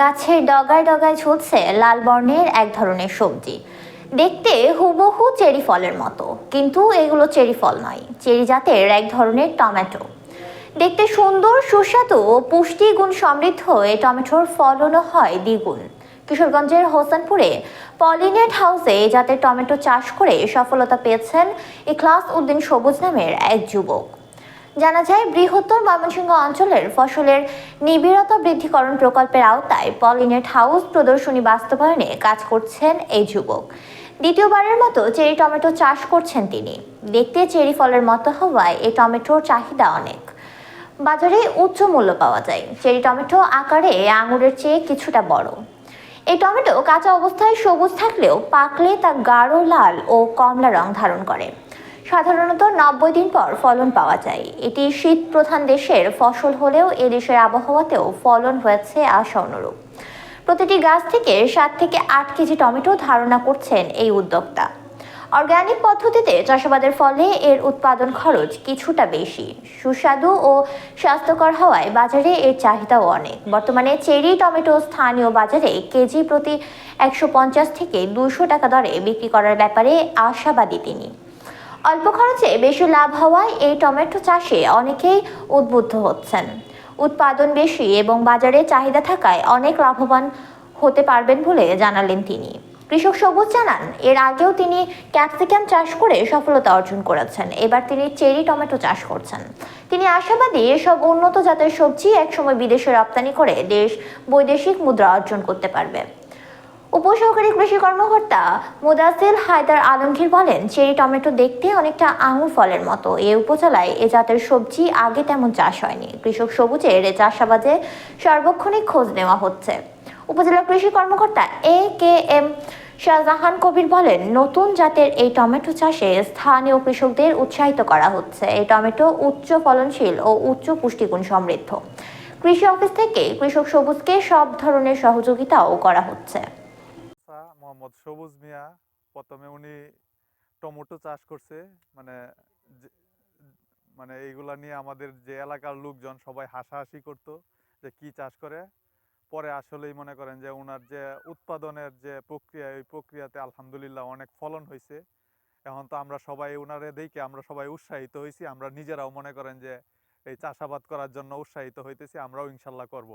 গাছের ডগায় ডগায় ঝুলছে লাল বর্ণের এক ধরনের সবজি। দেখতে হুবহু চেরি ফলের মতো, কিন্তু এগুলো চেরি ফল নয়, চেরি জাতের এক ধরনের টমেটো। দেখতে সুন্দর, সুস্বাদু ও পুষ্টিগুণ সমৃদ্ধ এই টমেটোর ফলনও হয় দ্বিগুণ। কিশোরগঞ্জের হোসেনপুরে পলিনেট হাউসে জাতের টমেটো চাষ করে সফলতা পেয়েছেন ইখলাস উদ্দিন সবুজ নামের এক যুবক। জানা যায়, বৃহত্তর ময়মনসিংহ অঞ্চলের ফসলের নিবিড়তা বৃদ্ধিকরণ প্রকল্পের আওতায় পলিনেট হাউস প্রদর্শনী বাস্তবায়নে কাজ করছেন এই যুবক। দ্বিতীয়বারের মতো চেরি টমেটো চাষ করছেন তিনি। দেখতে চেরি ফলের মতো হওয়ায় এই টমেটোর চাহিদা অনেক। বাজারে উচ্চ মূল্য পাওয়া যায়। চেরি টমেটো আকারে আঙুরের চেয়ে কিছুটা বড়। এই টমেটো কাঁচা অবস্থায় সবুজ থাকলেও পাকলে তা গাঢ় লাল ও কমলা রং ধারণ করে। সাধারণত নব্বই দিন পর ফলন পাওয়া যায়। এটি শীত প্রধান দেশের ফসল হলেও এ দেশের আবহাওয়াতেও ফলন হয়েছে আশা অনুরূপ। প্রতিটি গাছ থেকে সাত থেকে আট কেজি টমেটো ধারণা করছেন এই উদ্যোক্তা। অর্গানিক পদ্ধতিতে চাষাবাদের ফলে এর উৎপাদন খরচ কিছুটা বেশি। সুস্বাদু ও স্বাস্থ্যকর হওয়ায় বাজারে এর চাহিদাও অনেক। বর্তমানে চেরি, টমেটো স্থানীয় বাজারে কেজি প্রতি একশো পঞ্চাশ থেকে দুশো টাকা দরে বিক্রি করার ব্যাপারে আশাবাদী তিনি। অল্প খরচে বেশি লাভ হওয়ায় এই টমেটো চাষে অনেকেই উদ্বুদ্ধ হচ্ছেন। উৎপাদন বেশি এবং বাজারে চাহিদা থাকায় অনেক লাভবান হতে পারবেন বলে জানালেন তিনি। কৃষক সবুজ জানান, এর আগেও তিনি ক্যাপসিকাম চাষ করে সফলতা অর্জন করেছেন। এবার তিনি চেরি টমেটো চাষ করছেন। তিনি আশাবাদী এসব উন্নত জাতের সবজি একসময় বিদেশে রপ্তানি করে দেশ বৈদেশিক মুদ্রা অর্জন করতে পারবে। উপসহকারী কৃষি কর্মকর্তা মুদাসিল হায়দার আলমগীর বলেন, চেরি টমেটো দেখতে অনেকটা আঙুর ফলের মতো। এ উপজেলায় এ জাতের সবজি আগে তেমন চাষ হয়নি। কৃষক সবুজের চাষাবাদে সার্বক্ষণিক খোঁজ নেওয়া হচ্ছে। উপজেলা কৃষি কর্মকর্তা এ কে এম শাহজাহান কবির বলেন, নতুন জাতের এই টমেটো চাষে স্থানীয় কৃষকদের উৎসাহিত করা হচ্ছে। এই টমেটো উচ্চ ফলনশীল ও উচ্চ পুষ্টিগুণ সমৃদ্ধ। কৃষি অফিস থেকে কৃষক সবুজকে সব ধরনের সহযোগিতাও করা হচ্ছে। মোহাম্মদ সবুজ মিয়া। প্রথমে উনি টমেটো চাষ করছে মানে মানে এইগুলা নিয়ে আমাদের যে এলাকার লোকজন সবাই হাসাহাসি করতো যে কি চাষ করে। পরে আসলেই মনে করেন যে ওনার যে উৎপাদনের যে প্রক্রিয়া, এই প্রক্রিয়াতে আলহামদুলিল্লাহ অনেক ফলন হয়েছে এখন তো আমরা সবাই ওনারে দেখে আমরা সবাই উৎসাহিত হয়েছি আমরা নিজেরাও মনে করেন যে এই চাষাবাদ করার জন্য উৎসাহিত হইতেছি, আমরাও ইনশাল্লাহ করব।